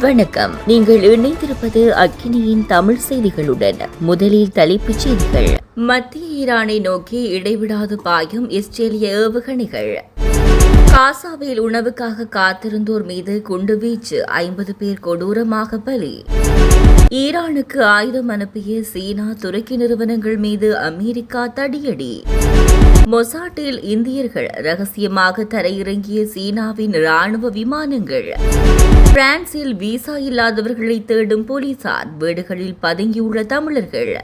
வணக்கம். நீங்கள் இணைந்திருப்பது அக்கினியின் தமிழ் செய்திகளுடன். முதலில் தலைப்புச் செய்திகள். மத்திய ஈரானை நோக்கி இடைவிடாது பாயும் இஸ்ரேலிய ஏவுகணைகள். காசாவில் உணவுக்காக காத்திருந்தோர் மீது குண்டுவீச்சு ஐம்பது பேர் கொடூரமாக பலி. ஈரானுக்கு ஆயுதம் அனுப்பிய சீனா துருக்கி நிறுவனங்கள் மீது அமெரிக்கா தடியடி. மொசாட்டில் இந்தியர்கள் ரகசியமாக தரையிறங்கிய சீனாவின் ராணுவ விமானங்கள். பிரான்சில் விசா இல்லாதவர்களை தேடும் போலீசார் வீடுகளில் பதுங்கியுள்ள தமிழர்கள்.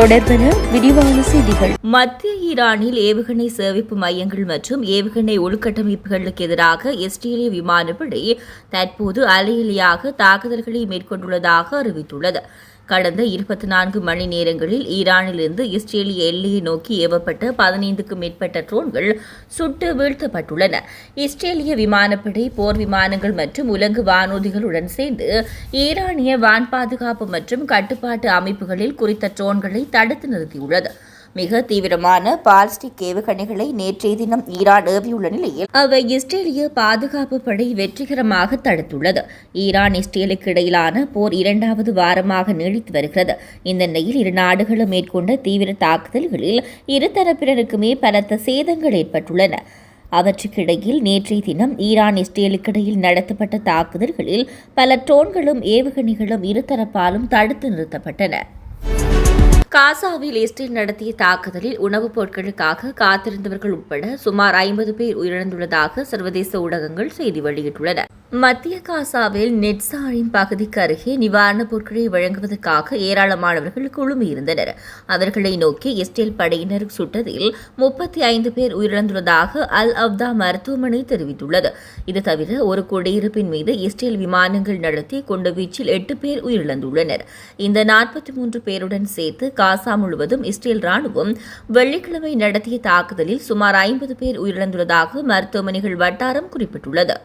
தொடர்பென விரிவான செய்திகள். மத்திய ஈரானில் ஏவுகணை சேமிப்பு மையங்கள் மற்றும் ஏவுகணை உள்கட்டமைப்புகளுக்கு எதிராக இஸ்ரேலிய விமானப்படை தற்போது அலையலியாக தாக்குதல்களை மேற்கொண்டுள்ளதாக அறிவித்துள்ளது. கடந்த இருபத்தி நான்கு மணி நேரங்களில் ஈரானிலிருந்து இஸ்ரேலிய எல்லையை நோக்கி ஏவப்பட்ட பதினைந்துக்கும் மேற்பட்ட ட்ரோன்கள் சுட்டு வீழ்த்தப்பட்டுள்ளன. இஸ்ரேலிய விமானப்படை போர் விமானங்கள் மற்றும் உலங்கு வானூர்திகளுடன் சேர்ந்து ஈரானிய வான் பாதுகாப்பு மற்றும் கட்டுப்பாட்டு அமைப்புகளில் குறித்த ட்ரோன்களை தடுத்து நிறுத்தியுள்ளது. மிக தீவிரமான பால்ஸ்டிக் ஏவுகணைகளை நேற்றைய தினம் ஈரான் ஏவியுள்ள நிலையில் அவை இஸ்ரேலிய பாதுகாப்பு படை வெற்றிகரமாக தடுத்துள்ளது. ஈரான் இஸ்ரேலுக்கு இடையிலான போர் இரண்டாவது வாரமாக நீடித்து வருகிறது. இந்த நிலையில் இரு நாடுகளும் மேற்கொண்ட தீவிர தாக்குதல்களில் இருதரப்பினருக்குமே பலத்த சேதங்கள் ஏற்பட்டுள்ளன. அவற்றுக்கிடையில் நேற்றைய தினம் ஈரான் இஸ்ரேலுக்கிடையில் நடத்தப்பட்ட தாக்குதல்களில் பல ட்ரோன்களும் ஏவுகணைகளும் இருதரப்பாலும் தடுத்து நிறுத்தப்பட்டன. காசாவில் இஸ்ரேல் நடத்திய தாக்குதலில் உணவுப் பொருட்களுக்காக காத்திருந்தவர்கள் உட்பட சுமார் ஐம்பது பேர் உயிரிழந்துள்ளதாக சர்வதேச ஊடகங்கள் செய்தி வெளியிட்டுள்ளன. மத்திய காசாவில் நெட்சாரின் பகுதிக்கு அருகே நிவாரணப் பொருட்களை வழங்குவதற்காக ஏராளமானவர்கள் குழுமியிருந்தனர். அவர்களை நோக்கி இஸ்ரேல் படையினர் சுட்டதில் முப்பத்தி ஐந்து பேர் உயிரிழந்துள்ளதாக அல் அப்தா மருத்துவமனை தெரிவித்துள்ளது. இது தவிர ஒரு குடியிருப்பின் மீது இஸ்ரேல் விமானங்கள் நடத்தி குண்டுவீச்சில் எட்டு பேர் உயிரிழந்துள்ளனர். இந்த நாற்பத்தி மூன்று பேருடன் சேர்த்து காசா முழுவதும் இஸ்ரேல் ராணுவம் வெள்ளிக்கிழமை நடத்திய தாக்குதலில் சுமார் ஐம்பது பேர் உயிரிழந்துள்ளதாக மருத்துவமனைகள் வட்டாரம் குறிப்பிட்டுள்ளது.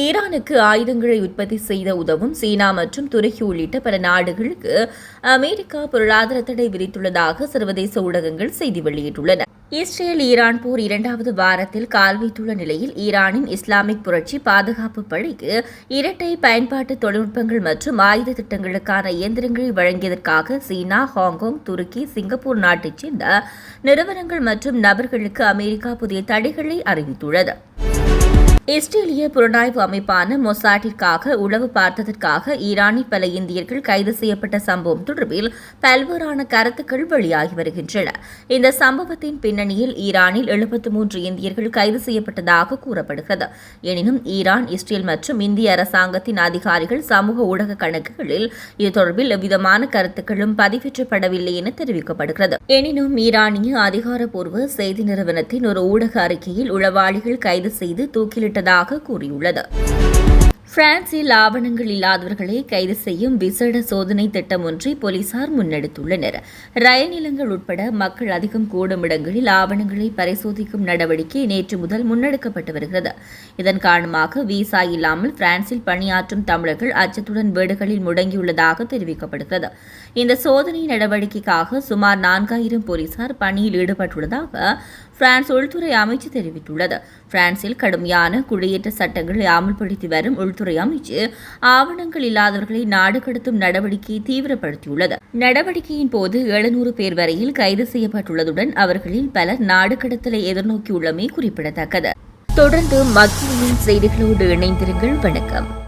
ஈரானுக்கு ஆயுதங்களை உற்பத்தி செய்த உதவும் சீனா மற்றும் துருக்கி உள்ளிட்ட பல நாடுகளுக்கு அமெரிக்கா பொருளாதார தடை விதித்துள்ளதாக சர்வதேச ஊடகங்கள் செய்தி வெளியிட்டுள்ளன. இஸ்ரேல் ஈரான் போர் இரண்டாவது வாரத்தில் கால் வைத்துள்ள நிலையில் ஈரானின் இஸ்லாமிக் புரட்சி பாதுகாப்பு படைக்கு இரட்டை பயன்பாட்டு தொழில்நுட்பங்கள் மற்றும் ஆயுத திட்டங்களுக்கான இயந்திரங்களை வழங்கியதற்காக சீனா ஹாங்காங் துருக்கி சிங்கப்பூர் நாட்டைச் சேர்ந்த நிறுவனங்கள் மற்றும் நபர்களுக்கு அமெரிக்கா புதிய தடைகளை அறிவித்துள்ளது. இஸ்ரேலிய புலனாய்வு அமைப்பான மொசாட்டிற்காக உளவு பார்த்ததற்காக ஈரானில் பல இந்தியர்கள் கைது செய்யப்பட்ட சம்பவம் தொடர்பில் பல்வேறான கருத்துக்கள் வெளியாகி வருகின்றன. இந்த சம்பவத்தின் பின்னணியில் ஈரானில் எழுபத்தி மூன்று இந்தியர்கள் கைது செய்யப்பட்டதாக கூறப்படுகிறது. எனினும் ஈரான் இஸ்ரேல் மற்றும் இந்திய அரசாங்கத்தின் அதிகாரிகள் சமூக ஊடக கணக்குகளில் இது தொடர்பில் எவ்விதமான கருத்துக்களும் பதிவேற்றப்படவில்லை என தெரிவிக்கப்படுகிறது. எனினும் ஈரானிய அதிகாரப்பூர்வ செய்தி நிறுவனத்தின் ஒரு ஊடக அறிக்கையில் உளவாளிகள் கைது செய்து தூக்கிலிட்ட விட்டதாக கூறியுள்ளது. பிரான்சில் ஆவணங்கள் இல்லாதவர்களை கைது செய்யும் விசேட சோதனை திட்டம் ஒன்றை போலீசார் முன்னெடுத்துள்ளனர். ரயில் நிலங்கள் உட்பட மக்கள் அதிகம் கூடும் இடங்களில் ஆவணங்களை பரிசோதிக்கும் நடவடிக்கை நேற்று முதல் முன்னெடுக்கப்பட்டு வருகிறது. இதன் காரணமாக விசா இல்லாமல் பிரான்சில் பணியாற்றும் தமிழர்கள் அச்சத்துடன் வீடுகளில் முடங்கியுள்ளதாக தெரிவிக்கப்படுகிறது. இந்த சோதனை நடவடிக்கைக்காக சுமார் நான்காயிரம் போலீசார் பணியில் ஈடுபட்டுள்ளதாக பிரான்ஸ் உள்துறை அமைச்சு தெரிவித்துள்ளது. பிரான்சில் கடுமையான குடியேற்ற சட்டங்களை அமல்படுத்தி வரும் உள்துறை அமைச்சு ஆவணங்கள் இல்லாதவர்களை நாடு கடத்தும் நடவடிக்கையை தீவிரப்படுத்தியுள்ளது. நடவடிக்கையின் போது எழுநூறு பேர் வரையில் கைது செய்யப்பட்டுள்ளதுடன் அவர்களில் பலர் நாடு கடத்தலை எதிர்நோக்கியுள்ளமை குறிப்பிடத்தக்கது. தொடர்ந்து மக்களின் செய்திகளோடு இணைந்திருங்கள். வணக்கம்.